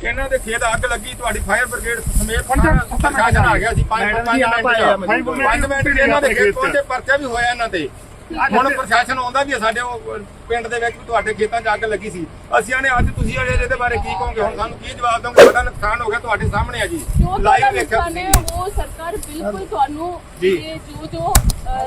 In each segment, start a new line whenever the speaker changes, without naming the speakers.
ਇਹਨਾਂ ਦੇ ਖੇਤ ਅੱਗ ਲੱਗੀ ਤੁਹਾਡੀ ਫਾਇਰ ਬ੍ਰਿਗੇਡ ਸਮੇਤ ਪ੍ਰਸ਼ਾਸਨ ਆ ਗਿਆ ਸੀ 5 5 ਮਿੰਟ ਪੰਜ ਮਿੰਟ 'ਚ ਇਹਨਾਂ ਦੇ ਖੇਤ ਪਹੁੰਚੇ ਪਰਚਾ ਵੀ ਹੋਇਆ ਇਹਨਾਂ ਤੇ। ਹੁਣ ਪ੍ਰਸ਼ਾਸਨ ਆਉਂਦਾ ਵੀ ਸਾਡੇ ਉਹ ਪਿੰਡ ਦੇ ਵਿੱਚ ਤੁਹਾਡੇ ਖੇਤਾਂ 'ਚ ਅੱਗ ਲੱਗੀ ਸੀ। ਅਸੀਂ ਆਨੇ ਅੱਜ ਤੁਸੀਂ ਜਿਹੜੇ ਇਹਦੇ ਬਾਰੇ ਕੀ ਕਹੋਗੇ? ਹੁਣ ਸਾਨੂੰ ਕੀ ਜਵਾਬ ਦੋਗੇ ਸਾਡਾ ਨੁਕਸਾਨ ਹੋ ਗਿਆ ਤੁਹਾਡੇ ਸਾਹਮਣੇ ਆ ਜੀ। ਲਾਈਵ ਵੇਖਿਆ
ਉਹ ਸਰਕਾਰ ਬਿਲਕੁਲ ਤੁਹਾਨੂੰ
ਜੀ।
ਇਹ ਜੋ ਜੋ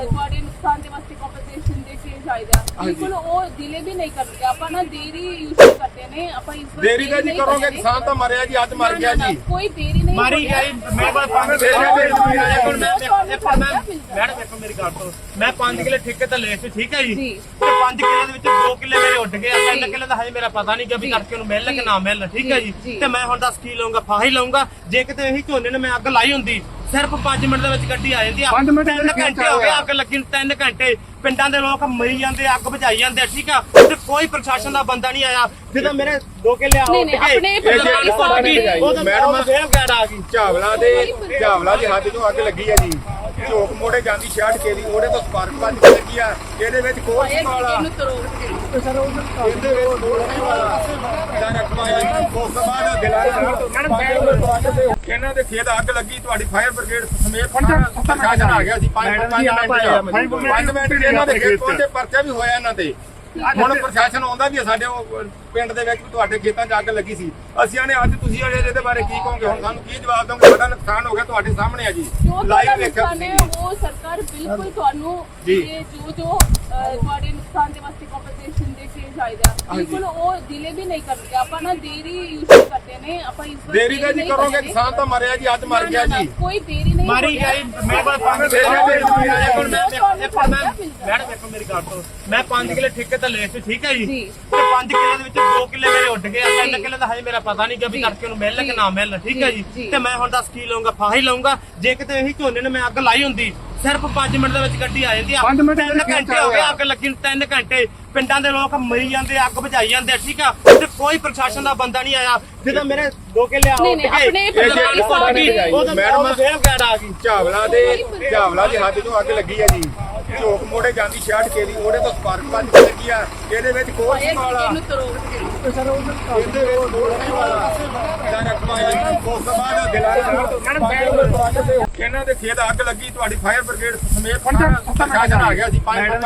ਤੁਹਾਡੇ ਨੁਕਸਾਨ ਦੇ ਵਾਸਤੇ ਕੰਪਨਸੇਸ਼ਨ ਦੇ ਕੇ ਚਾਹੀਦਾ
ਹਾਂਜੀ।
ਬਿਲਕੁਲ ਉਹ ਦਿਲੇ ਵੀ ਨਹੀਂ ਕਰਨਗੇ ਆਪਾਂ ਨਾ ਦੇਰੀ ਯੂਜ਼ ਕਰਦੇ ਨੇ ਆਪਾਂ ਇਸ ਵਾਰ
ਦੇਰੀ ਦਾ ਜੀ ਕਰੋਗੇ। ਕਿਸਾਨ ਤਾਂ ਮਰਿਆ ਜੀ ਅੱਜ ਮਰ ਗਿਆ ਜੀ
ਕੋਈ ਦੇਰੀ ਨਹੀਂ
ਮਾਰੀ। ਗਈ ਮੈਂ ਬਸ ਪੰਜ
ਦੇ
ਮੈਡਮ ਦੇਖੋ ਮੇਰੀ ਗੱਲ ਤੋਂ ਮੈਂ 5 ਕਿੱਲੇ ਠੇਕੇ ਤੇ ਲਏ ਸੀ ਠੀਕ ਹੈ ਜੀ
ਜੀ।
ਤੇ 5 ਕਿੱਲੇ ਦੇ ਵਿੱਚ 2 ਕਿੱਲੇ ਮੇਰੇ ਉੱਡ ਗਏ ਆ 3 ਕਿੱਲੇ ਦਾ ਹਜੇ ਮੇਰਾ ਪਤਾ ਨਹੀਂ ਕਿ ਵੀ
ਜੀ।
ਕਰਕੇ ਉਹਨੂੰ ਮਿਲਣ ਕਿ
ਜੀ।
ਨਾ ਮਿਲਣ ਠੀਕ ਹੈ
ਜੀ,
ਜੀ
ਜੀ।
ਤੇ ਮੈਂ ਹੁਣ ਦੱਸ ਕੀ ਲਵਾਂਗਾ ਫਾਹੀ ਲਵਾਂਗਾ ਜੇ ਕਿਤੇ ਇਹੀ ਝੋਨੇ ਨੇ ਮੈਂ ਅੱਗ ਲਾਈ ਹੁੰਦੀ ਸਿਰਫ 5 ਮਿੰਟ ਦੇ ਵਿੱਚ ਗੱਡੀ ਆ ਜਾਂਦੀ ਆ।
ਪੰਜ ਮਿੰਟ ਦੇ
3
ਵਿੱਚ
ਘੰਟੇ ਹੋ ਗਏ ਅੱਗ ਲੱਗੀ ਨੂੰ 3 ਘੰਟੇ। ਪਿੰਡਾਂ ਦੇ ਲੋਕ ਮਰੀ ਜਾਂਦੇ ਅੱਗ ਬੁਝਾਈ ਜਾਂਦੇ ਠੀਕ ਆ? ਤੇ ਕੋਈ ਪ੍ਰਸ਼ਾਸਨ ਦਾ ਬੰਦਾ ਨਹੀਂ ਆਇਆ। ਜਦੋਂ ਮੇਰੇ 2 ਕਿੱਲੇ ਆ
ਨਹੀਂ, ਨਹੀਂ, ਆਪਣੇ
ਪਰਿਵਾਰ
ਉਹ ਤਾਂ
ਮੈਡਮ-
ਮੈਡਮ ਫੇਰ ਗੈਰ ਆ ਗਈ।
ਚਾਵਲਾ ਦੇ ਚਾਵਲਾ ਦੀ ਹੱਦ ਤੋਂ ਅੱਗ ਲੱਗੀ ਆ ਜੀ। ਝੋਕ ਮੋੜੇ ਜਾਂਦੀ ਛਾੜ ਕੇ ਦੀ ਉਹਦੇ ਤੋਂ ਸਪਾਰਕ ਵੱਜ ਕੇ ਲੱਗੀ ਆ। ਇਹਦੇ ਵਿੱਚ ਕੋਲ
ਇਹ
ਵਾਲਾ
ਇਹਨੂੰ ਤਰੋ
ਇਹਦੇ ਵਿੱਚ ਕੋਲ ਵਾਲਾ ਦਾ ਰਕਮਾਇਆ ਉਸ ਤੋਂ ਬਾਅਦ ਦਿਲਾਰਾ ਇਹਨਾਂ ਦੇ ਖੇਤ ਅੱਗ ਲੱਗੀ ਤੁਹਾਡੀ ਫਾਇਰ ਬ੍ਰਿਗੇਡ ਸਮੇਤ ਪ੍ਰਸ਼ਾਸਨ ਆ ਗਿਆ ਸੀ 5 ਮਿੰਟ 5 ਮਿੰਟ ਇਹਨਾਂ ਦੇ ਖੇਤ ਪਹੁੰਚੇ ਪਰਚਾ ਵੀ ਹੋਇਆ ਇਹਨਾਂ ਤੇ। ਹੁਣ ਪ੍ਰਸ਼ਾਸਨ ਆਉਂਦਾ ਵੀ ਹੈ ਸਾਡੇ ਉਹ ਪਿੰਡ ਦੇ ਵਿੱਚ ਤੁਹਾਡੇ ਖੇਤਾਂ 'ਚ ਅੱਗ ਲੱਗੀ ਸੀ। ਅਸੀਂ ਆਨੇ ਅੱਜ ਤੁਸੀਂ ਜਿਹੜੇ ਇਹਦੇ ਬਾਰੇ ਕੀ ਕਹੋਗੇ? ਹੁਣ ਸਾਨੂੰ ਕੀ ਜਵਾਬ ਦੋਗੇ ਸਾਡਾ ਨੁਕਸਾਨ ਹੋ ਗਿਆ ਤੁਹਾਡੇ ਸਾਹਮਣੇ ਆ ਜੀ। ਲਾਈਵ ਵੇਖਿਆ ਤੁਸੀਂ
ਉਹ ਸਰਕਾਰ ਬਿਲਕੁਲ ਤੁਹਾਨੂੰ। ਇਹ ਜੋ ਜੋ ਤੁਹਾਡੇ ਨੁਕਸਾਨ ਦੇ ਵਾਸਤੇ ਕੰਪਨਸੇਸ਼ਨ ਚਾਹੀਦਾ ਬਿਲਕੁਲ ਉਹ ਦਿਲੇ ਵੀ ਨਹੀਂ ਕਰਨਗੇ ਆਪਾਂ ਨਾ ਦੇਰੀ ਯੂਜ਼ ਕਰਦੇ ਨੇ ਆਪਾਂ ਇਸ ਵਾਰ
ਦੇਰੀ ਦਾ ਜੀ ਕਰੋਗੇ। ਕਿਸਾਨ ਤਾਂ ਮਰਿਆ ਜੀ ਅੱਜ ਮਰ ਗਿਆ ਜੀ
ਕੋਈ ਦੇਰੀ ਨਹੀਂ
ਮਾਰੀ। ਗਈ ਮੈਂ ਬਸ ਪੰਜ
ਦੇ।
ਹੁਣ ਮੈਂ ਇੱਕ ਮੈਂ ਮੈਡਮ ਦੇਖੋ ਮੇਰੀ ਗੱਲ ਤੋਂ ਮੈਂ 5 ਕਿੱਲੇ ਠੇਕੇ ਤੇ ਲਏ ਸੀ ਠੀਕ ਹੈ ਜੀ। ਤੇ 5 ਕਿੱਲੇ ਦੇ ਵਿੱਚ 2 ਕਿੱਲੇ ਮੇਰੇ ਉੱਡ ਗਏ 3 ਕਿੱਲੇ ਦਾ ਹਜੇ ਮੇਰਾ ਪਤਾ ਨਹੀਂ ਕਿ ਵੀ। ਕਰਕੇ ਉਹਨੂੰ ਮਿਲਣ ਕਿ। ਨਾ ਮਿਲਣ ਠੀਕ ਹੈ
ਜੀ।
ਤੇ ਮੈਂ ਹੁਣ ਦੱਸ ਕੀ ਲਵਾਂਗਾ ਫਾਹੀ ਲਵਾਂਗਾ ਜੇ ਕਿਤੇ ਇਹੀ ਝੋਨੇ ਨੇ ਮੈਂ ਅੱਗ ਲਾਈ ਹੁੰਦੀ ਸਿਰਫ 5 ਮਿੰਟ ਦੇ ਵਿੱਚ ਗੱਡੀ ਆ ਜਾਂਦੀ ਆ
ਪੰਜ ਮਿੰਟ
3
ਦੇ ਵਿੱਚ
ਘੰਟੇ ਹੋ ਗਏ ਅੱਗ ਲੱਗੀ ਨੂੰ 3 ਘੰਟੇ ਪਿੰਡਾਂ ਦੇ ਲੋਕ ਮਰੀ ਜਾਂਦੇ ਅੱਗ ਬੁਝਾਈ ਜਾਂਦੇ ਠੀਕ ਆ? ਤੇ ਕੋਈ ਪ੍ਰਸ਼ਾਸਨ ਦਾ ਬੰਦਾ ਨਹੀਂ ਆਇਆ। ਜਦੋਂ ਮੇਰੇ 2 ਕਿੱਲੇ ਆ
ਨਹੀਂ, ਨਹੀਂ, ਆਪਣੇ
ਪਰਿਵਾਰ ਦੀ
ਤਾਂ
ਮੈਡਮ-
ਫੇਰ ਗੈਰ ਆ ਗਈ।
ਚਾਵਲਾ ਦੇ ਚਾਵਲਾ ਦੀ ਹੱਦ ਤੋਂ ਅੱਗ ਲੱਗੀ ਆ ਜੀ। ਝੋਕ ਮੋੜੇ ਜਾਂਦੀ ਛਾੜ ਕੇ ਦੀ ਉਹਦੇ ਤੋਂ ਸਪਾਰਕ ਕੇ ਲੱਗੀ ਆ। ਇਹਦੇ ਵਿੱਚ ਕੋਲ ਵਾਲਾ ਇਹਦੇ ਵਿੱਚ ਕੋਲ ਵਾਲਾ ਦਾ ਉਸ ਤੋਂ ਬਾਅਦ ਦਿਲਾਰਾ ਇਹਨਾਂ ਦੇ ਖੇਤ ਅੱਗ ਲੱਗੀ ਤੁਹਾਡੀ ਫਾਇਰ ਬ੍ਰਿਗੇਡ ਸਮੇਤ ਪ੍ਰਸ਼ਾਸਨ ਆ ਗਿਆ ਸੀ 5 ਮਿੰਟ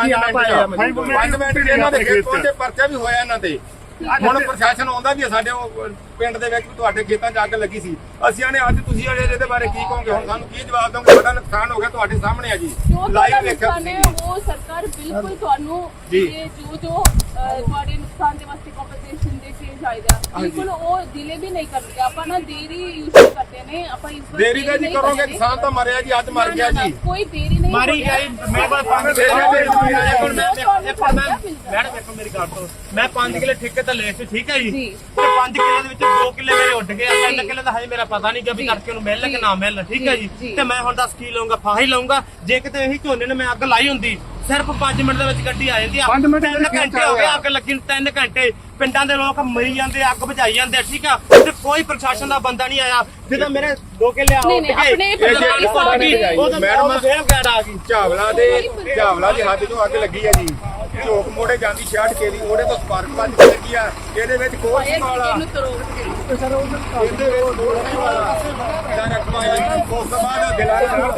5 ਮਿੰਟ 'ਚ ਇਹਨਾਂ ਦੇ ਖੇਤ ਪਹੁੰਚੇ ਪਰਚਾ ਵੀ ਹੋਇਆ ਇਹਨਾਂ ਤੇ। ਹੁਣ ਪ੍ਰਸ਼ਾਸਨ ਆਉਂਦਾ ਵੀ ਹੈ ਸਾਡੇ ਉਹ ਪਿੰਡ ਦੇ ਵਿੱਚ ਤੁਹਾਡੇ ਖੇਤਾਂ 'ਚ ਅੱਗ ਲੱਗੀ ਸੀ। ਅਸੀਂ ਆਨੇ ਅੱਜ ਤੁਸੀਂ ਜਿਹੜੇ ਇਹਦੇ ਬਾਰੇ ਕੀ ਕਹੋਗੇ? ਹੁਣ ਸਾਨੂੰ ਕੀ ਜਵਾਬ ਦੋਗੇ ਸਾਡਾ ਨੁਕਸਾਨ ਹੋ ਗਿਆ ਤੁਹਾਡੇ ਸਾਹਮਣੇ ਆ ਜੀ। ਲਾਈਵ ਵੇਖਿਆ ਤੁਸੀਂ।
ਉਹ ਸਰਕਾਰ ਬਿਲਕੁਲ ਤੁਹਾਨੂੰ। ਇਹ ਜੋ ਜੋ ਤੁਹਾਡੇ ਨੁਕਸਾਨ ਦੇ ਵਾਸਤੇ ਕੰਪਨਸੇਸ਼ਨ ਦੇ ਕੇ ਚਾਹੀਦਾ ਬਿਲਕੁਲ ਉਹ ਦਿਲੇ ਵੀ ਨਹੀਂ ਕਰਨਗੇ ਆਪਾਂ ਨਾ ਦੇਰੀ ਯੂਜ਼ ਕਰਦੇ ਨੇ। ਆਪਾਂ ਇਸ ਵਾਰ
ਦੇਰੀ ਦਾ ਜੀ
ਨਹੀਂ
ਕਰੋਗੇ
ਕਰਾਂਗੇ।
ਕਿਸਾਨ ਤਾਂ ਮਰਿਆ ਜੀ ਅੱਜ ਮਰ
ਨਾ,
ਗਿਆ
ਨਾ,
ਜੀ।
ਕੋਈ ਦੇਰੀ ਨਹੀਂ
ਮਾਰੀ
ਹੋ ਰਿਹਾ।
ਗਈ ਮੈਂ ਬਸ ਪੰਜ ਮੈਡਮ ਦੇਖੋ ਮੇਰੀ ਗੱਲ ਤੋਂ ਮੈਂ 5 ਕਿੱਲੇ ਠੇਕੇ ਤੇ ਲਏ ਸੀ ਠੀਕ ਹੈ ਜੀ। ਤੇ 5 ਕਿੱਲੇ ਦੇ ਵਿੱਚ 2 ਕਿੱਲੇ ਮੇਰੇ ਉੱਡ ਗਏ ਆ। 3 ਕਿੱਲੇ ਦਾ ਹਜੇ ਮੇਰਾ ਪਤਾ ਨਹੀਂ ਕਿ ਵੀ
ਜੀ।
ਕਰਕੇ ਉਹਨੂੰ ਕਿ। ਨਾ ਮਿਲਣ ਠੀਕ ਹੈ
ਜੀ।
ਤੇ ਮੈਂ ਹੁਣ ਦੱਸ ਕੀ ਲਵਾਂਗਾ ਫਾਹੀ ਲਵਾਂਗਾ ਜੇ ਕਿਤੇ ਇਹੀ ਝੋਨੇ ਨੇ ਮੈਂ ਅੱਗ ਲਾਈ ਹੁੰਦੀ ਸਿਰਫ 5 ਮਿੰਟ ਦੇ ਵਿੱਚ ਗੱਡੀ ਆ ਜਾਂਦੀ ਆ।
ਪੰਜ ਮਿੰਟ ਦੇ
3
ਵਿੱਚ
ਘੰਟੇ ਹੋ ਗਏ ਅੱਗ ਲੱਗੀ ਨੂੰ 3 ਘੰਟੇ। ਪਿੰਡਾਂ ਦੇ ਲੋਕ ਮਰੀ ਜਾਂਦੇ ਅੱਗ ਬੁਝਾਈ ਜਾਂਦੇ ਠੀਕ ਆ? ਤੇ ਕੋਈ ਪ੍ਰਸ਼ਾਸਨ ਦਾ ਬੰਦਾ ਨਹੀਂ ਆਇਆ। ਜਦੋਂ ਮੇਰੇ 2 ਕਿੱਲੇ ਆ
ਨਹੀਂ, ਨਹੀਂ, ਆਪਣੇ
ਪਰਿਵਾਰ ਦੀ ਤਾਂ
ਮੈਡਮ-
ਮੈਡਮ ਫੇਰ ਗੈਰ ਆ ਗਈ।
ਚਾਵਲਾ ਦੇ ਚਾਵਲਾ ਦੀ ਹੱਦ ਤੋਂ ਅੱਗ ਲੱਗੀ ਆ ਜੀ। ਝੋਕ ਮੋੜੇ ਜਾਂਦੀ ਛਾੜ ਕੇ ਦੀ ਉਹਦੇ ਤੋਂ ਸਪਾਰਕ ਕੇ ਲੱਗੀ ਆ। ਇਹਦੇ ਵਿੱਚ ਕੋਲ ਵਾਲਾ ਇਹਦੇ ਵਿੱਚ ਕੋਲ ਵਾਲਾ ਦਾ ਉਸ ਤੋਂ ਬਾਅਦ ਦਿਲਾਰਾ